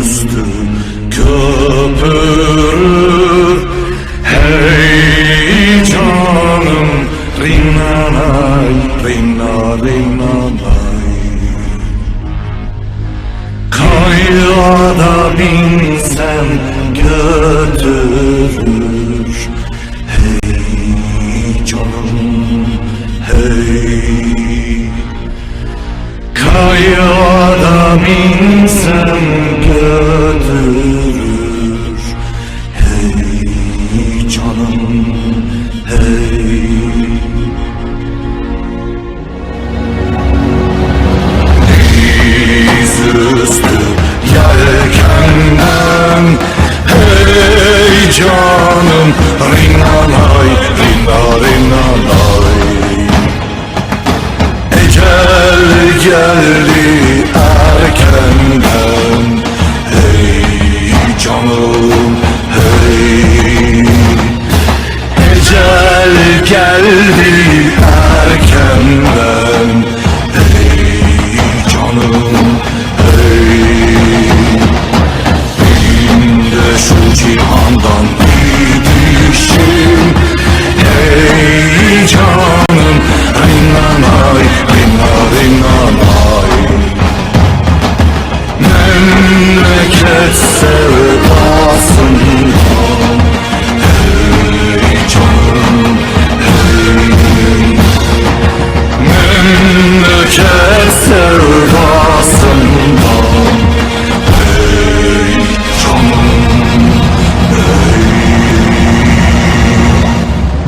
üstü köpürür Hey canım Rinnanay, rinna rinnanay Kayada binsem götürür. Hey canım hey. Kayada binsem götürür. Hey canım hey. Yüzüstü yelkenden Hey canım Rinnanay, rinna rinnanay Ecel geldi memleket sevdasında